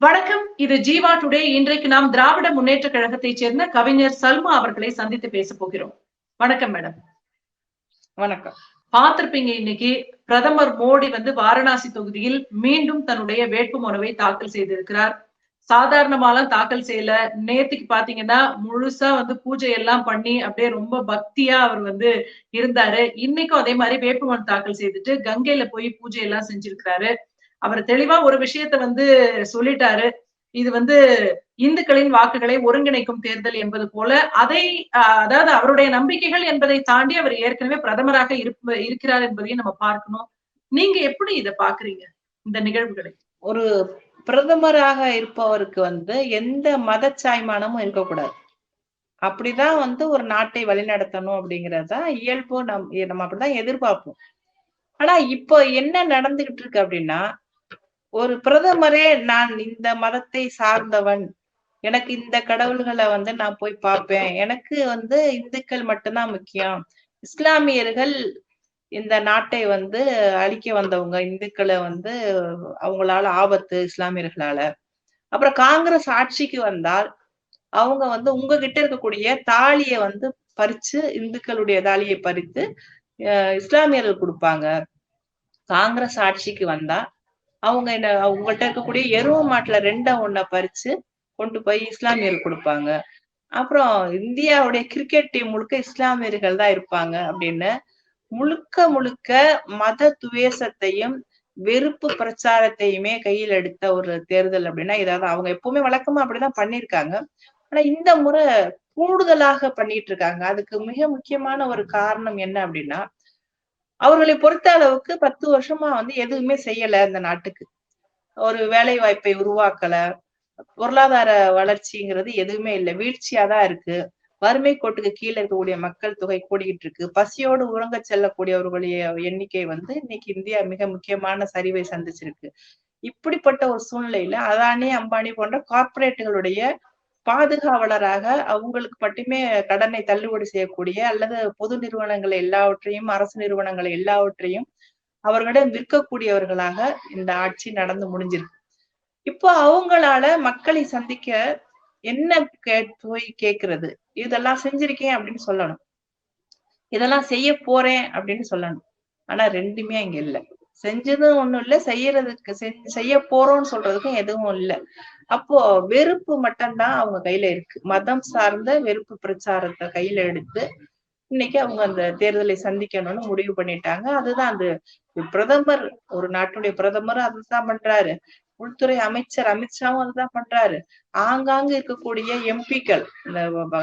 வணக்கம். இது ஜீவா டுடே. இன்றைக்கு நாம் திராவிட முன்னேற்ற கழகத்தைச் சேர்ந்த கவிஞர் சல்மா அவர்களை சந்தித்து பேச போகிறோம். வணக்கம் மேடம். வணக்கம். பார்த்திருப்பீங்க இன்னைக்கு. பிரதமர் மோடி வந்து வாரணாசி தொகுதியில் மீண்டும் தன்னுடைய வேட்புமனுவை தாக்கல் செய்திருக்கிறார். சாதாரணமாலாம் தாக்கல் செய்யல. நேத்துக்கு பாத்தீங்கன்னா முழுசா வந்து பூஜை எல்லாம் பண்ணி அப்படியே ரொம்ப பக்தியா அவர் வந்து இருந்தாரு. இன்னைக்கும் அதே மாதிரி வேட்புமனு தாக்கல் செய்துட்டு கங்கையில போய் பூஜை எல்லாம் செஞ்சிருக்கிறாரு. அவர் தெளிவா ஒரு விஷயத்த வந்து சொல்லிட்டாரு. இது வந்து இந்துக்களின் வாக்குகளை ஒருங்கிணைக்கும் தேர்தல் என்பது போல அதை அதாவது அவருடைய நம்பிக்கைகள் என்பதை தாண்டி அவர் ஏற்கனவே பிரதமராக இருப்ப இருக்கிறார் என்பதையும் நம்ம பார்க்கணும். நீங்க எப்படி இதை பாக்குறீங்க இந்த நிகழ்வுகளை? ஒரு பிரதமராக இருப்பவருக்கு வந்து எந்த மத சாய்மானமும் இருக்கக்கூடாது. அப்படிதான் வந்து ஒரு நாட்டை வழிநடத்தணும் அப்படிங்கறதுதான் இயல்பு நம் நம்ம அப்படிதான் எதிர்பார்ப்போம். ஆனா இப்போ என்ன நடந்துகிட்டு இருக்கு அப்படின்னா ஒரு பிரதமரே நான் இந்த மதத்தை சார்ந்தவன். எனக்கு இந்த கடவுள்களை வந்து நான் போய் பார்ப்பேன். எனக்கு வந்து இந்துக்கள் மட்டும்தான் முக்கியம். இஸ்லாமியர்கள் இந்த நாட்டை வந்து அழிக்க வந்தவங்க இந்துக்களை வந்து அவங்களால ஆபத்து இஸ்லாமியர்களால. அப்புறம் காங்கிரஸ் ஆட்சிக்கு வந்தால் அவங்க வந்து உங்ககிட்ட இருக்கக்கூடிய தாலியை வந்து பறிச்சு இந்துக்களுடைய தாலியை பறித்து இஸ்லாமியர்கள் கொடுப்பாங்க. காங்கிரஸ் ஆட்சிக்கு வந்தா அவங்க என்ன அவங்கள்ட்ட இருக்கக்கூடிய எருவ மாட்டுல ரெண்ட ஒன்ன பறிச்சு கொண்டு போய் இஸ்லாமியர்கள் கொடுப்பாங்க. அப்புறம் இந்தியாவுடைய கிரிக்கெட் டீம் முழுக்க இஸ்லாமியர்கள் தான் இருப்பாங்க அப்படின்னு முழுக்க முழுக்க மத துவேசத்தையும் வெறுப்பு பிரச்சாரத்தையுமே கையில் எடுத்த ஒரு தேர்தல் அப்படின்னா இதாவது அவங்க எப்பவுமே வழக்கமா அப்படிதான் பண்ணியிருக்காங்க. ஆனா இந்த முறை கூடுதலாக பண்ணிட்டு இருக்காங்க. அதுக்கு மிக முக்கியமான ஒரு காரணம் என்ன அப்படின்னா அவர்களை பொறுத்த அளவுக்கு பத்து வருஷமா வந்து எதுவுமே செய்யல இந்த நாட்டுக்கு. ஒரு வேலை வாய்ப்பை உருவாக்கல. பொருளாதார வளர்ச்சிங்கிறது எதுவுமே இல்லை. வீழ்ச்சியா தான் இருக்கு. வறுமை கோட்டுக்கு கீழே இருக்கக்கூடிய மக்கள் தொகை கூடிக்கிட்டு இருக்கு. பசியோடு உறங்க செல்லக்கூடியவர்களுடைய எண்ணிக்கை வந்து இன்னைக்கு இந்தியா மிக முக்கியமான சரிவை சந்திச்சிருக்கு. இப்படிப்பட்ட ஒரு சூழ்நிலையில அதானி அம்பானி போன்ற கார்பரேட்டுகளுடைய பாதுகாவலராக அவங்களுக்கு மட்டுமே கடனை தள்ளுபடி செய்யக்கூடிய அல்லது பொது நிறுவனங்களை எல்லாவற்றையும் அரசு நிறுவனங்களை எல்லாவற்றையும் அவர்களிடம் விற்கக்கூடியவர்களாக இந்த ஆட்சி நடந்து முடிஞ்சிருக்கு. இப்போ அவங்களால மக்களை சந்திக்க என்ன கே போய் கேக்குறது? இதெல்லாம் செஞ்சிருக்கேன் அப்படின்னு சொல்லணும். இதெல்லாம் செய்ய போறேன் அப்படின்னு சொல்லணும். ஆனா ரெண்டுமே அங்க இல்ல. செஞ்சதும் ஒண்ணும் இல்ல செய்யறதுக்கு செய்ய போறோம்னு சொல்றதுக்கும் எதுவும் இல்ல. அப்போ வெறுப்பு மட்டும்தான் அவங்க கையில இருக்கு. மதம் சார்ந்த வெறுப்பு பிரச்சாரத்தை கையில எடுத்து இன்னைக்கு அவங்க அந்த தேர்தலை சந்திக்கணும்னு முடிவு பண்ணிட்டாங்க. அதுதான் அந்த பிரதமர் ஒரு நாட்டுடைய பிரதமர் அதுதான் பண்றாரு. உள்துறை அமைச்சர் அமித்ஷாவும் அதுதான் பண்றாரு. ஆங்காங்க இருக்கக்கூடிய எம்பிக்கள் இந்த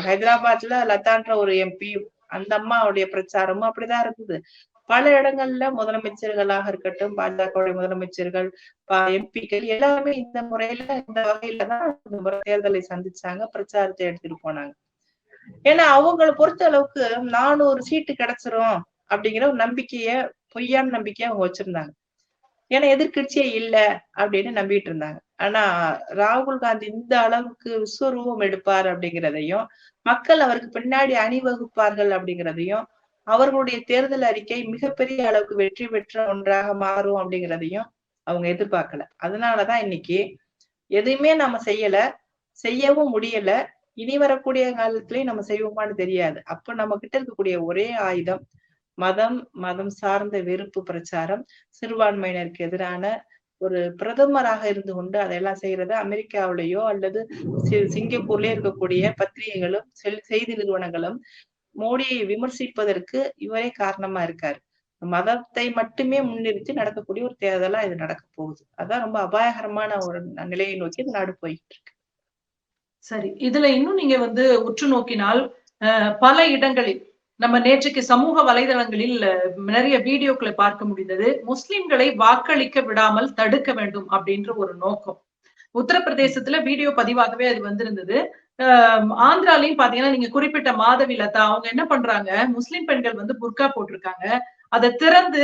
ஹைதராபாத்ல லதான்ற ஒரு எம்பி அந்த அம்மாவுடைய பிரச்சாரமும் அப்படிதான் இருக்குது. பல இடங்கள்ல முதலமைச்சர்களாக இருக்கட்டும் பாஜகவுடைய முதலமைச்சர்கள் எம்பிக்கள் எல்லாருமே இந்த முறையில இந்த வகையில தான் இந்த முறை தேர்தலை சந்திச்சாங்க பிரச்சாரத்தை எடுத்துட்டு போனாங்க. ஏன்னா அவங்களை பொறுத்த அளவுக்கு நானூறு சீட்டு கிடைச்சிரும் அப்படிங்கிற ஒரு நம்பிக்கைய பொய்யான நம்பிக்கைய அவங்க வச்சிருந்தாங்க. ஏன்னா எதிர்கட்சியே இல்ல அப்படின்னு நம்பிட்டு இருந்தாங்க. ஆனா ராகுல் காந்தி இந்த அளவுக்கு விஸ்வரூபம் எடுப்பார் அப்படிங்கிறதையும் மக்கள் அவருக்கு பின்னாடி அணிவகுப்பார்கள் அப்படிங்கிறதையும் அவர்களுடைய தேர்தல் அறிக்கை மிகப்பெரிய அளவுக்கு வெற்றி பெற்ற ஒன்றாக மாறும் அப்படிங்கிறதையும் அவங்க எதிர்பார்க்கல. அதனாலதான் இன்னைக்கு எதுவுமே நம்ம செய்யல செய்யவும் முடியல. இனி வரக்கூடிய காலத்திலயும் நம்ம செய்வோமான்னு தெரியாது. அப்ப நம்ம கிட்ட இருக்கக்கூடிய ஒரே ஆயுதம் மதம் மதம் சார்ந்த வெறுப்பு பிரச்சாரம் சிறுபான்மையினருக்கு எதிரான ஒரு பிரதமராக இருந்து கொண்டு அதையெல்லாம் செய்யறது அமெரிக்காவிலேயோ அல்லது சிங்கப்பூர்லயே இருக்கக்கூடிய பத்திரிகைகளும் செய்தி நிறுவனங்களும் மோடியை விமர்சிப்பதற்கு இவரே காரணமா இருக்காரு. மதத்தை மட்டுமே முன்னிறுத்தி நடக்கக்கூடிய ஒரு தேர்தலா இது நடக்க போகுது. அதான் ரொம்ப அபாயகரமான ஒரு நிலையை நோக்கி இந்த நாடு போயிட்டு இருக்கு. சரி இதுல இன்னும் நீங்க வந்து உற்று நோக்கினால் பல இடங்களில் நம்ம நேற்றுக்கு சமூக வலைதளங்களில் நிறைய வீடியோக்களை பார்க்க முடிந்தது. முஸ்லிம்களை வாக்களிக்க விடாமல் தடுக்க வேண்டும் அப்படின்ற ஒரு நோக்கம். உத்தரப்பிரதேசத்துல வீடியோ பதிவாகவே அது வந்திருந்தது. ஆந்திராலையும் பாத்தீங்கன்னா நீங்க குறிப்பிட்ட மாதவி லதா அவங்க என்ன பண்றாங்க? முஸ்லிம் பெண்கள் வந்து புர்கா போட்டிருக்காங்க. அதை திறந்து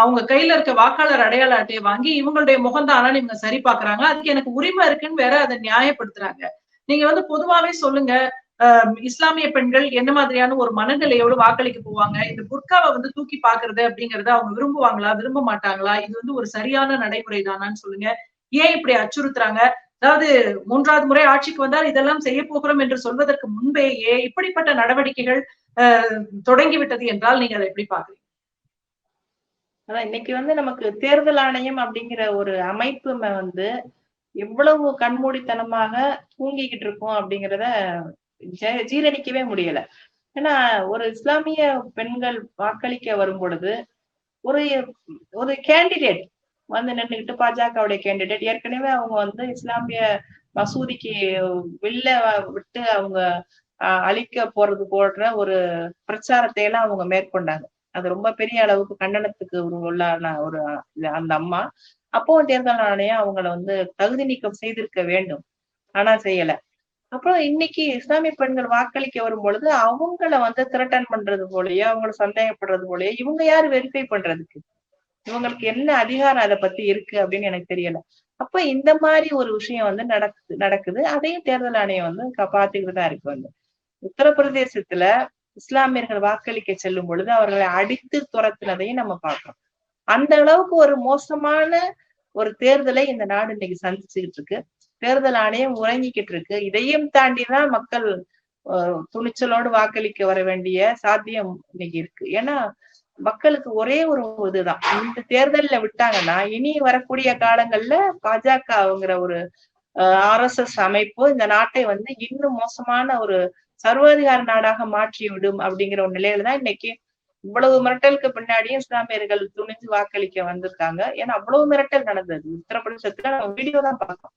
அவங்க கையில இருக்க வாக்காளர் அடையாள அட்டையை வாங்கி இவங்களுடைய முகந்தானா இவங்க சரி பாக்குறாங்க. அதுக்கு எனக்கு உரிமை இருக்குன்னு வேற அதை நியாயப்படுத்துறாங்க. நீங்க வந்து பொதுவாவே சொல்லுங்க. இஸ்லாமிய பெண்கள் என்ன மாதிரியான ஒரு மனநிலையோடு வாக்களிக்க போவாங்க? இந்த புர்காவை வந்து தூக்கி பாக்குறது அப்படிங்கறத அவங்க விரும்புவாங்களா? விரும்ப மாட்டாங்களா? இது வந்து ஒரு சரியான நடைமுறை தானான்னு சொல்லுங்க. ஏன் இப்படி அச்சுறுத்துறாங்க? அதாவது மூன்றாவது முறை ஆட்சிக்கு வந்தால் இதெல்லாம் செய்ய போகிறோம் என்று சொல்வதற்கு முன்பேயே இப்படிப்பட்ட நடவடிக்கைகள் அஹ், தொடங்கிவிட்டது என்றால் நீங்க அதை எப்படி பாக்குறீங்க அதான் இன்னைக்கு வந்து நமக்கு தேர்தல் ஆணையம் அப்படிங்கிற ஒரு அமைப்பு வந்து எவ்வளவு கண்மூடித்தனமாக தூங்கிக்கிட்டு இருக்கோம் அப்படிங்கிறத ஜெ- ஜீரணிக்கவே முடியல. ஏன்னா ஒரு இஸ்லாமிய பெண்கள் வாக்களிக்க வரும் பொழுது ஒரு ஒரு கேண்டிடேட் வந்து நின்றுகிட்டு பாஜகவுடைய கேண்டிடேட் ஏற்கனவே அவங்க வந்து இஸ்லாமிய மசூதிக்கு வெளில விட்டு அவங்க அழிக்க போறது போன்ற ஒரு பிரச்சாரத்தை எல்லாம் அவங்க மேற்கொண்டாங்க. அது ரொம்ப பெரிய அளவுக்கு கண்டனத்துக்கு உள்ளான ஒரு அந்த அம்மா. அப்போ தேர்தல் ஆணையம் அவங்கள வந்து தகுதி நீக்கம் செய்திருக்க வேண்டும். ஆனா செய்யல. அப்புறம் இன்னைக்கு இஸ்லாமிய பெண்கள் வாக்களிக்க வரும் பொழுது அவங்கள வந்து திரட்டன் பண்றது போலயோ அவங்கள சந்தேகப்படுறது போலயோ இவங்க யாரு வெரிஃபை பண்றதுக்கு? இவங்களுக்கு என்ன அதிகாரம் அதை பத்தி இருக்கு அப்படின்னு எனக்கு தெரியல. அப்ப இந்த மாதிரி ஒரு விஷயம் வந்து நடக்குது நடக்குது. அதையும் தேர்தல் ஆணையம் வந்து பாத்துக்கிட்டு தான் இருக்கு வந்து. உத்தரப்பிரதேசத்துல இஸ்லாமியர்கள் வாக்களிக்க செல்லும் பொழுது அவர்களை அடித்து துரத்துனதையும் நம்ம பார்க்கிறோம். அந்த அளவுக்கு ஒரு மோசமான ஒரு தேர்தலை இந்த நாடு இன்னைக்கு சந்திச்சுக்கிட்டு இருக்கு. தேர்தல் ஆணையம் உறங்கிக்கிட்டு இருக்கு. இதையும் தாண்டிதான் மக்கள் அஹ், துணிச்சலோடு வாக்களிக்க வர வேண்டிய சாத்தியம் இன்னைக்கு இருக்கு. ஏன்னா மக்களுக்கு ஒரே ஒரு இதுதான். இந்த தேர்தல்ல விட்டாங்கன்னா இனி வரக்கூடிய காலங்கள்ல பாஜகங்கிற ஒரு ஆர் எஸ் அமைப்பு இந்த நாட்டை வந்து இன்னும் மோசமான ஒரு சர்வாதிகார நாடாக மாற்றி விடும் அப்படிங்கிற ஒரு நிலையில தான் இன்னைக்கு இவ்வளவு மிரட்டலுக்கு பின்னாடியும் இஸ்லாமியர்கள் துணிஞ்சு வாக்களிக்க வந்திருக்காங்க. ஏன்னா அவ்வளவு மிரட்டல் நடந்தது. உத்தரப்பிரதேசத்துல நம்ம வீடியோ தான் பார்த்தோம்.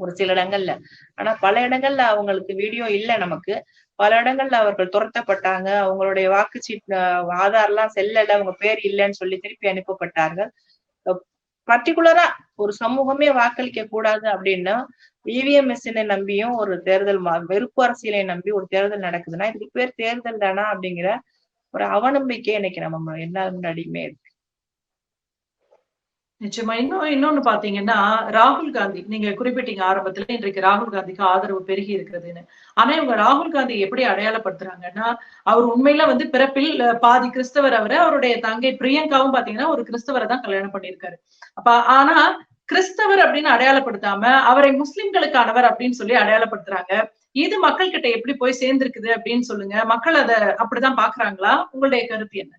ஒரு சில இடங்கள்ல. ஆனா பல இடங்கள்ல அவங்களுக்கு வீடியோ இல்ல நமக்கு. பல இடங்கள்ல அவர்கள் துரத்தப்பட்டாங்க. அவங்களுடைய வாக்குச்சீட்டு ஆதார் எல்லாம் செல்லல. அவங்க பேர் இல்லைன்னு சொல்லி திருப்பி அனுப்பப்பட்டார்கள். பர்டிகுலரா ஒரு சமூகமே வாக்களிக்க கூடாது அப்படின்னா இவிஎம் மிஷினை நம்பியும் ஒரு தேர்தல் மா- வெறுப்பு அரசியலை நம்பி ஒரு தேர்தல் நடக்குதுன்னா இதுக்கு பேர் தேர்தல் தானா அப்படிங்கிற ஒரு அவநம்பிக்கை இன்னைக்கு நம்ம என்ன முன்னாடியுமே இருக்கு. நிச்சயமா. இன்னும் இன்னொன்னு பாத்தீங்கன்னா ராகுல் காந்தி நீங்க குறிப்பிட்டீங்க ஆரம்பத்துல இன்றைக்கு ராகுல் காந்திக்கு ஆதரவு பெருகி இருக்கிறதுன்னு. ஆனா இவங்க ராகுல் காந்தி எப்படி அடையாளப்படுத்துறாங்கன்னா அவர் உண்மையில வந்து பிறப்பில் பாதி கிறிஸ்தவர் அவரை அவருடைய தங்கை பிரியங்காவும் பாத்தீங்கன்னா ஒரு கிறிஸ்தவரை தான் கல்யாணம் பண்ணியிருக்காரு. அப்ப ஆனா கிறிஸ்தவர் அப்படின்னு அடையாளப்படுத்தாம அவரை முஸ்லிம்களுக்கானவர் அப்படின்னு சொல்லி அடையாளப்படுத்துறாங்க. இது மக்கள் கிட்ட எப்படி போய் சேர்ந்திருக்குது அப்படின்னு சொல்லுங்க. மக்கள் அதை அப்படிதான் பாக்குறாங்களா உங்களுடைய கருத்து என்ன?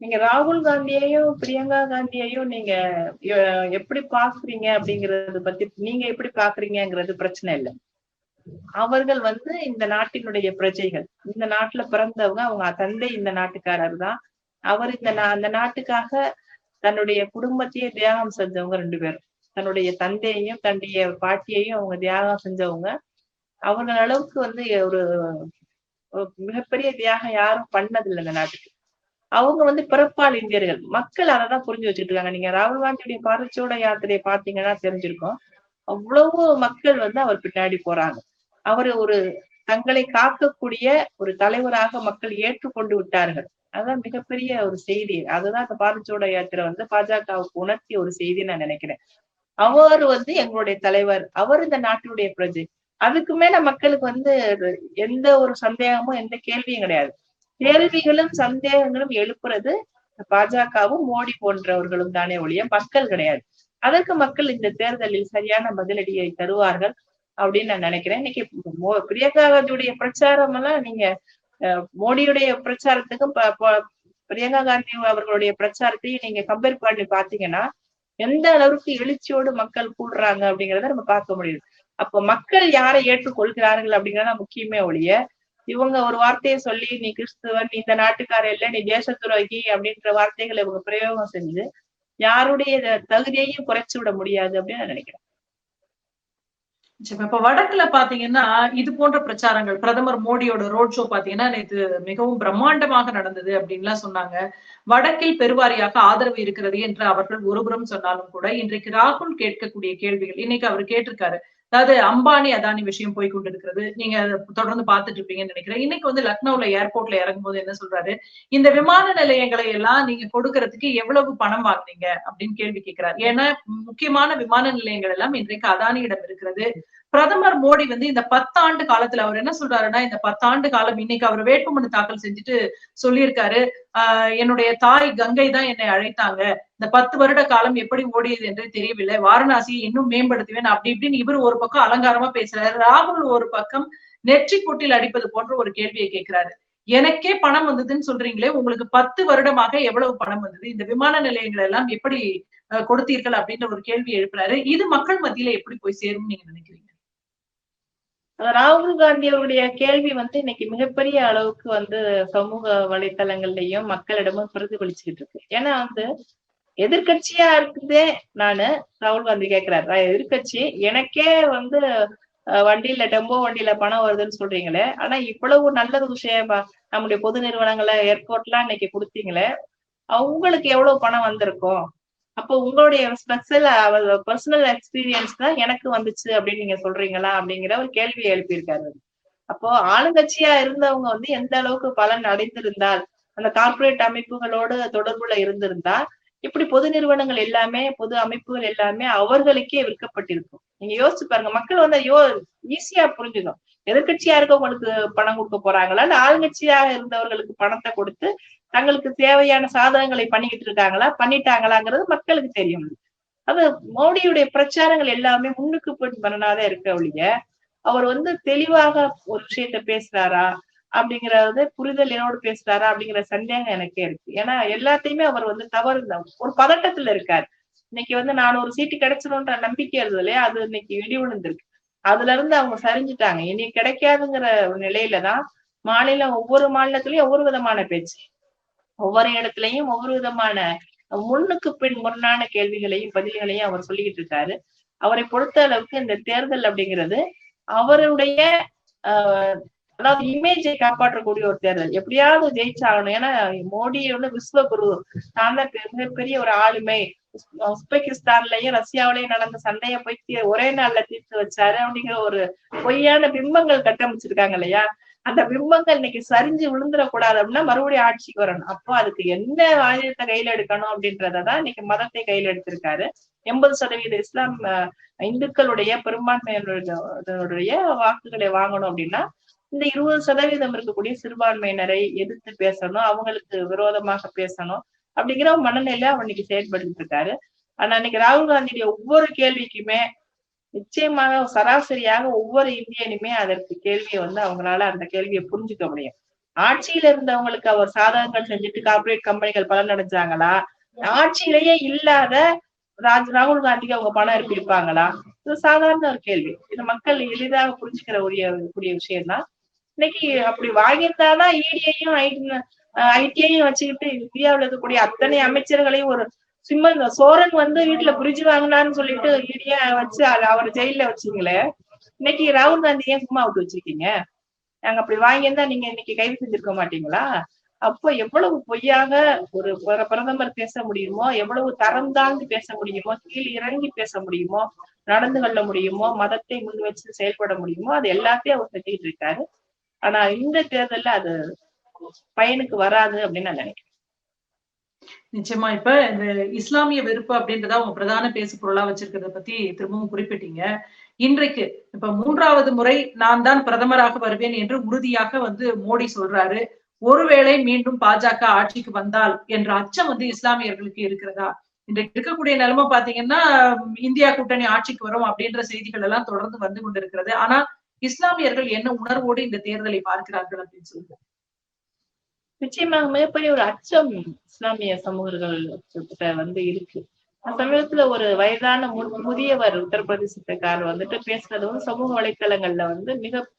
நீங்க ராகுல் காந்தியையும் பிரியங்கா காந்தியையும் நீங்க எப்படி பாக்குறீங்க அப்படிங்கறது பத்தி நீங்க எப்படி பாக்குறீங்கிறது பிரச்சனை இல்லை. அவர்கள் வந்து இந்த நாட்டினுடைய பிரஜைகள். இந்த நாட்டுல பிறந்தவங்க அவங்க தந்தை இந்த நாட்டுக்காரர் தான். அவர் இந்த நா- அந்த நாட்டுக்காக தன்னுடைய குடும்பத்தையே தியாகம் செஞ்சவங்க ரெண்டு பேரும். தன்னுடைய தந்தையையும் தன்னுடைய பாட்டியையும் அவங்க தியாகம் செஞ்சவங்க. அவங்க அளவுக்கு வந்து ஒரு ஒரு மிகப்பெரிய தியாகம் யாரும் பண்ணதில்லை இந்த நாட்டுக்கு. அவங்க வந்து பிறப்பால் இந்தியர்கள். மக்கள் அததான் புரிஞ்சு வச்சுட்டு இருக்காங்க நீங்க ராகுல் காந்தியுடைய பாரச்சோட யாத்திரையை பாத்தீங்கன்னா தெரிஞ்சிருக்கும். அவ்வளவு மக்கள் வந்து அவர் பின்னாடி போறாங்க. அவர் ஒரு தங்களை காக்கக்கூடிய ஒரு தலைவராக மக்கள் ஏற்றுக்கொண்டு விட்டார்கள். அதான் மிகப்பெரிய ஒரு செய்தி. அதுதான் அந்த பாரச்சோட யாத்திரை வந்து பாஜகவுக்கு உணர்த்திய ஒரு செய்தி நான் நினைக்கிறேன். அவர் வந்து எங்களுடைய தலைவர். அவர் இந்த நாட்டினுடைய பிரஜை. அதுக்கு மேல மக்களுக்கு வந்து எந்த ஒரு சந்தேகமும் எந்த கேள்வியும் கிடையாது. கேள்விகளும் சந்தேகங்களும் எழுப்புறது பாஜகவும் மோடி போன்றவர்களும் தானே ஒழிய மக்கள் கிடையாது. அதற்கு மக்கள் இந்த தேர்தலில் சரியான பதிலடியை தருவார்கள் அப்படின்னு நான் நினைக்கிறேன். இன்னைக்கு மோ- பிரியங்கா காந்தியுடைய பிரச்சாரம் எல்லாம் நீங்க அஹ், மோடியுடைய பிரச்சாரத்துக்கும் ப- பிரியங்கா காந்தி அவர்களுடைய பிரச்சாரத்தையும் நீங்க கம்பேர் பண்ணி பாத்தீங்கன்னா எந்த அளவுக்கு எழுச்சியோடு மக்கள் கூடுறாங்க அப்படிங்கறத நம்ம பார்க்க முடியுது. அப்ப மக்கள் யாரை ஏற்றுக்கொள்கிறார்கள் அப்படிங்கிறத முக்கியமே ஒழிய இவங்க ஒரு வார்த்தையை சொல்லி நீ கிறிஸ்துவன் நீ இந்த நாட்டுக்கார இல்ல நீ தேச துரோகி அப்படின்ற வார்த்தைகளை இவங்க பிரயோகம் செஞ்சு யாருடைய தகுதியையும் குறைச்சு விட முடியாது அப்படின்னு நான் நினைக்கிறேன். இப்ப வடக்குல பாத்தீங்கன்னா இது போன்ற பிரச்சாரங்கள் பிரதமர் மோடியோட ரோட் ஷோ பாத்தீங்கன்னா இது மிகவும் பிரம்மாண்டமாக நடந்தது அப்படின்லாம் சொன்னாங்க. வடக்கில் பெருவாரியாக ஆதரவு இருக்கிறது என்று அவர்கள் ஒருபுறம் சொன்னாலும் கூட இன்றைக்கு ராகுல் கேட்கக்கூடிய கேள்விகள் இன்னைக்கு அவர் கேட்டிருக்காரு. அதாவது அம்பானி அதானி விஷயம் போய் கொண்டிருக்கிறது. நீங்க அதை தொடர்ந்து பார்த்துட்டு இருப்பீங்கன்னு நினைக்கிறேன். இன்னைக்கு வந்து லக்னோல ஏர்போர்ட்ல இறங்கும்போது என்ன சொல்றாரு? இந்த விமான நிலையங்களை எல்லாம் நீங்க கொடுக்கறதுக்கு எவ்வளவு பணம் வாங்குனீங்க? அப்படின்னு கேள்வி கேட்கிறார் ஏன்னா முக்கியமான விமான நிலையங்கள் எல்லாம் இன்றைக்கு அதானியிடம் இருக்கிறது. பிரதமர் மோடி வந்து இந்த பத்தாண்டு காலத்துல அவர் என்ன சொல்றாருன்னா இந்த பத்தாண்டு காலம் இன்னைக்கு அவர் வேட்புமனு தாக்கல் செஞ்சுட்டு சொல்லியிருக்காரு. ஆஹ் என்னுடைய தாய் கங்கை தான் என்னை அழைத்தாங்க. இந்த பத்து வருட காலம் எப்படி ஓடியது என்று தெரியவில்லை. வாரணாசியை இன்னும் மேம்படுத்துவேன். அப்படி இப்படின்னு இவர் ஒரு பக்கம் அலங்காரமா பேசுறாரு. ராகுல் ஒரு பக்கம் நெற்றி கூட்டில் அடிப்பது போன்ற ஒரு கேள்வியை கேட்கிறாரு. எனக்கே பணம் வந்ததுன்னு சொல்றீங்களே உங்களுக்கு பத்து வருடமாக எவ்வளவு பணம் வந்தது? இந்த விமான நிலையங்கள் எல்லாம் எப்படி அஹ், கொடுத்தீர்கள் அப்படின்ற ஒரு கேள்வி எழுப்புறாரு. இது மக்கள் மத்தியில எப்படி போய் சேரும் நீங்க நினைக்கிறீங்க? ராகுல் காந்தி அவருடைய கேள்வி வந்து இன்னைக்கு மிகப்பெரிய அளவுக்கு வந்து சமூக வலைத்தளங்கள்லயும் மக்களிடமும் பிரதிபலிச்சுக்கிட்டு இருக்கு. ஏன்னா வந்து எதிர்க்கட்சியா இருக்குதே நானு ராகுல் காந்தி கேக்குறாரு. நான் எதிர்க்கட்சி எனக்கே வந்து வண்டியில டெம்போ வண்டியில பணம் வருதுன்னு சொல்றீங்களே ஆனா இவ்வளவு நல்ல விஷயம் நம்முடைய பொது நிறுவனங்களை ஏர்போர்ட்லாம் இன்னைக்கு கொடுத்தீங்களே அவங்களுக்கு எவ்வளவு பணம் வந்திருக்கும்? அப்போ உங்களுடைய ஸ்பெஷல் பர்சனல் எக்ஸ்பீரியன்ஸ் தான் எனக்கு வந்துச்சு அப்படின்னு நீங்க சொல்றீங்களா அப்படிங்கிற ஒரு கேள்வியை எழுப்பியிருக்காரு அப்போ ஆளுங்கட்சியா இருந்தவங்க வந்து எந்த அளவுக்கு பலன் அடைந்திருந்தால் அந்த கார்ப்பரேட் அமைப்புகளோடு தொடர்புல இருந்திருந்தா இப்படி பொது நிறுவனங்கள் எல்லாமே பொது அமைப்புகள் எல்லாமே அவர்களுக்கே விற்கப்பட்டிருக்கும். நீங்க யோசிச்சு பாருங்க மக்கள் வந்து யோ ஈஸியா புரிஞ்சுக்கும். எதிர்கட்சியா இருக்கவங்களுக்கு பணம் கொடுக்க போறாங்களா? இல்ல ஆளுங்கட்சியாக இருந்தவர்களுக்கு பணத்தை கொடுத்து தங்களுக்கு தேவையான சாதனங்களை பண்ணிக்கிட்டு இருக்காங்களா? பண்ணிட்டாங்களாங்கிறது மக்களுக்கு தெரியும். அது மோடியுடைய பிரச்சாரங்கள் எல்லாமே முன்னுக்கு பின் பண்ணனாதான் இருக்க ஒழிய அவர் வந்து தெளிவாக ஒரு விஷயத்த பேசுறாரா? அப்படிங்கறது புரிதல் என்னோடு பேசுறாரா அப்படிங்கிற சந்தேகம் எனக்கே இருக்கு. ஏன்னா எல்லாத்தையுமே அவர் வந்து தவறு ஒரு பதட்டத்துல இருக்காரு. இன்னைக்கு வந்து நான் ஒரு சீட்டு கிடைச்சிடும்ன்ற நம்பிக்கை இருந்தது இல்லையா? அது இன்னைக்கு இடி விழுந்திருக்கு. அதுல இருந்து அவங்க சரிஞ்சுட்டாங்க. இனி கிடைக்காதுங்கிற ஒரு நிலையில தான் மாநிலம் ஒவ்வொரு மாநிலத்திலயும் ஒவ்வொரு விதமான பேச்சு. ஒவ்வொரு இடத்துலயும் ஒவ்வொரு விதமான முன்னுக்கு பின் முரணான கேள்விகளையும் பதில்களையும் அவர் சொல்லிக்கிட்டு இருக்காரு. அவரை பொறுத்த அளவுக்கு இந்த தேர்தல் அப்படிங்கிறது அவருடைய ஆஹ் அதாவது இமேஜை காப்பாற்றக்கூடிய ஒரு தேர்தல். எப்படியாவது ஜெயிச்சாகணும். ஏன்னா மோடி வந்து விஸ்வகுரு தான் தான் மிகப்பெரிய ஒரு ஆளுமை. உஸ்பெகிஸ்தான்லயும் ரஷ்யாவிலயும் நடந்த சண்டையை போய் ஒரே நாள்ல தீர்த்து வச்சாரு. அப்படிங்கிற ஒரு பொய்யான பிம்பங்கள் கட்டமைச்சிருக்காங்க இல்லையா? அந்த பிம்பங்கள் இன்னைக்கு சரிஞ்சு விழுந்துடக்கூடாது அப்படின்னா மறுபடியும் ஆட்சிக்கு வரணும். அப்போ அதுக்கு என்ன ஆயுதத்தை கையில எடுக்கணும் அப்படின்றதான் இன்னைக்கு மதத்தை கையில எடுத்திருக்காரு. எண்பது சதவீத இஸ்லாம் இந்துக்களுடைய பெரும்பான்மையினருடைய வாக்குகளை வாங்கணும் அப்படின்னா இந்த இருபது சதவீதம் இருக்கக்கூடிய சிறுபான்மையினரை எதிர்த்து பேசணும் அவங்களுக்கு விரோதமாக பேசணும் அப்படிங்கிற ஒரு மனநிலையில அவர் இன்னைக்கு செயல்பட்டு இருக்காரு. ஆனா இன்னைக்கு ராகுல் காந்தியுடைய ஒவ்வொரு கேள்விக்குமே நிச்சயமாக சராசரியாக ஒவ்வொரு இந்தியனுமே அதற்கு கேள்வியை வந்து அவங்களால அந்த கேள்வியை புரிஞ்சுக்க முடியும். ஆட்சியில இருந்தவங்களுக்கு அவர் சாதகங்கள் செஞ்சுட்டு கார்ப்பரேட் கம்பெனிகள் பலன் அடைஞ்சாங்களா ஆட்சியிலேயே இல்லாத ராஜ் ராகுல் காந்திக்கு அவங்க பணம் இருப்பிருப்பாங்களா இது சாதாரண ஒரு கேள்வி. இது மக்கள் எளிதாக புரிஞ்சுக்கிற உரிய கூடிய விஷயம் தான் இன்னைக்கு அப்படி வாங்கியிருந்தாதான் இடியையும் ஐடியையும் வச்சுக்கிட்டு இந்தியாவுல இருக்கக்கூடிய அத்தனை அமைச்சர்களையும் ஒரு சிம்மன் சோரன் வந்து வீட்டுல புரிஞ்சு வாங்கினான்னு சொல்லிட்டு இடிய வச்சு அத அவர் ஜெயில வச்சீங்களே. இன்னைக்கு ராகுல் காந்தி ஏன் சும்மா விட்டு வச்சிருக்கீங்க? நாங்க அப்படி வாங்கியிருந்தா நீங்க இன்னைக்கு கைது செஞ்சிருக்க மாட்டீங்களா? அப்போ எவ்வளவு பொய்யாக ஒரு பிரதமர் பேச முடியுமோ எவ்வளவு தரம் தாழ்ந்து பேச முடியுமோ கீழ் இறங்கி பேச முடியுமோ நடந்து கொள்ள முடியுமோ மதத்தை முன் வச்சு செயல்பட முடியுமோ அது எல்லாத்தையும் அவர் செஞ்சுட்டு இருக்காரு. ஆனா இந்த தேர்தல்ல அது பயனுக்கு வராது அப்படின்னு நான் நினைக்கிறேன். நிச்சயமா. இப்ப இந்த இஸ்லாமிய வெறுப்பு அப்படின்றத அவங்க பிரதான பேசு பொருளா வச்சிருக்கிறத பத்தி திரும்பவும் குறிப்பிட்டீங்க. இன்றைக்கு இப்ப மூன்றாவது முறை நான் தான் பிரதமராக வருவேன் என்று உறுதியாக வந்து மோடி சொல்றாரு. ஒருவேளை மீண்டும் பாஜக ஆட்சிக்கு வந்தால் என்ற அச்சம் வந்து இஸ்லாமியர்களுக்கு இருக்கிறதா? இன்றைக்கு இருக்கக்கூடிய நிலைமை பாத்தீங்கன்னா இந்தியா கூட்டணி ஆட்சிக்கு வரும் அப்படின்ற செய்திகள் எல்லாம் தொடர்ந்து வந்து கொண்டிருக்கிறது. ஆனா இஸ்லாமியர்கள் என்ன உணர்வோடு இந்த தேர்தலை பார்க்கிறார்கள் அப்படின்னு சொல்லுங்க. நிச்சயமாக மிகப்பெரிய ஒரு அச்சம் இஸ்லாமிய சமூகர்கள் வந்து இருக்கு. சமீபத்துல ஒரு வயதான மு- முதியவர் உத்தரப்பிரதேசத்துக்கார் வந்துட்டு பேசுறது வந்து சமூக வலைத்தளங்கள்ல வந்து மிக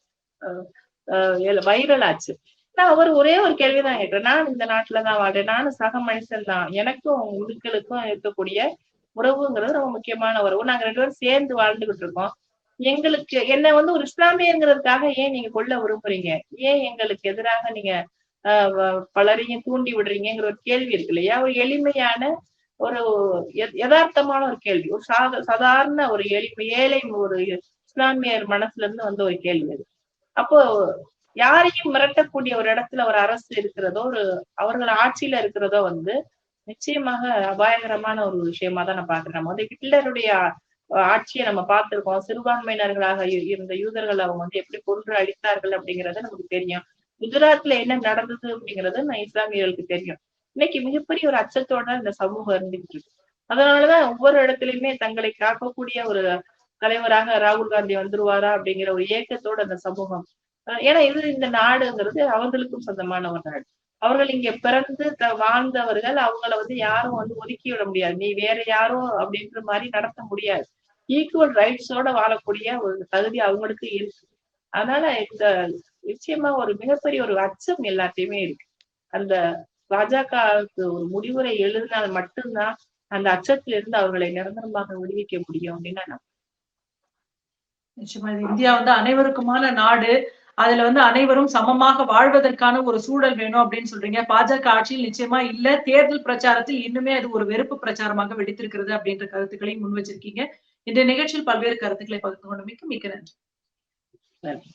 வைரல் ஆச்சு. நான் அவர் ஒரே ஒரு கேள்விதான் கேட்கிறேன் நான் இந்த நாட்டுலதான் வாழ்றேன். நானும் சக மனுஷன் தான். எனக்கும் இந்துக்களுக்கும் இருக்கக்கூடிய உறவுங்கிறது ரொம்ப முக்கியமான உறவு. நாங்க ரெண்டு பேரும் சேர்ந்து வாழ்ந்துகிட்டு இருக்கோம். எங்களுக்கு என்ன வந்து ஒரு இஸ்லாமியங்கிறதுக்காக ஏன் நீங்க கொல்ல விரும்புறீங்க? ஏன் எங்களுக்கு எதிராக நீங்க ஆஹ் பலரையும் தூண்டி விடுறீங்கிற ஒரு கேள்வி இருக்கு இல்லையா? ஒரு எளிமையான ஒரு யதார்த்தமான ஒரு கேள்வி. ஒரு சாத சாதாரண ஒரு எளிமை ஏழை ஒரு இஸ்லாமியர் மனசுல இருந்து வந்த ஒரு கேள்வி அது. அப்போ யாரையும் மிரட்டக்கூடிய ஒரு இடத்துல ஒரு அரசு இருக்கிறதோ ஒரு அவர்கள் ஆட்சியில இருக்கிறதோ வந்து நிச்சயமாக அபாயகரமான ஒரு விஷயமா தான் நான் பாக்குறேன் நம்ம வந்து ஹிட்லருடைய ஆட்சியை நம்ம பார்த்திருக்கோம். சிறுபான்மையினர்களாக இருந்த யூதர்கள் அவங்க வந்து எப்படி கொன்று அழித்தார்கள் அப்படிங்கறது நமக்கு தெரியும். குஜராத்ல என்ன நடந்தது அப்படிங்கறது நான் இஸ்லாமியர்களுக்கு தெரியும். இன்னைக்கு மிகப்பெரிய ஒரு அச்சத்தோட இந்த சமூகம் இருந்துகிட்டு இருக்கு. அதனாலதான் ஒவ்வொரு இடத்துலயுமே தங்களை காக்கக்கூடிய ஒரு தலைவராக ராகுல் காந்தி வந்துருவாரா அப்படிங்கிற ஒரு ஏக்கத்தோட அந்த சமூகம். ஏன்னா இது இந்த நாடுங்கிறது அவர்களுக்கும் சொந்தமான ஒரு நாடு. அவர்கள் இங்க பிறந்து த- வாழ்ந்தவர்கள் அவங்கள வந்து யாரும் வந்து ஒதுக்கி விட முடியாது. நீ வேற யாரும் அப்படின்ற மாதிரி நடத்த முடியாது. ஈக்குவல் ரைட்ஸோட வாழக்கூடிய ஒரு தகுதி அவங்களுக்கு இருக்கு. அதனால இந்த நிச்சயமா ஒரு மிகப்பெரிய ஒரு அச்சம் எல்லாத்தையுமே இருக்கு. அந்த பாஜகவுக்கு ஒரு முடிவுரை எழுதினால் மட்டும்தான் அந்த அச்சத்திலிருந்து அவர்களை நிரந்தரமாக விடுவிக்க முடியும் அப்படின்னு நான் நிச்சயமா இந்தியா வந்து அனைவருக்குமான நாடு. அதுல வந்து அனைவரும் சமமாக வாழ்வதற்கான ஒரு சூழல் வேணும் அப்படின்னு சொல்றீங்க. பாஜக ஆட்சியில் நிச்சயமா இல்ல தேர்தல் பிரச்சாரத்தில் இன்னுமே அது ஒரு வெறுப்பு பிரச்சாரமாக வெடித்திருக்கிறது அப்படின்ற கருத்துக்களையும் முன் வச்சிருக்கீங்க. இந்த நிகழ்ச்சியில் பல்வேறு கருத்துக்களை பகிர்ந்து கொண்டமைக்கு மிக்க நன்றி. நன்றி.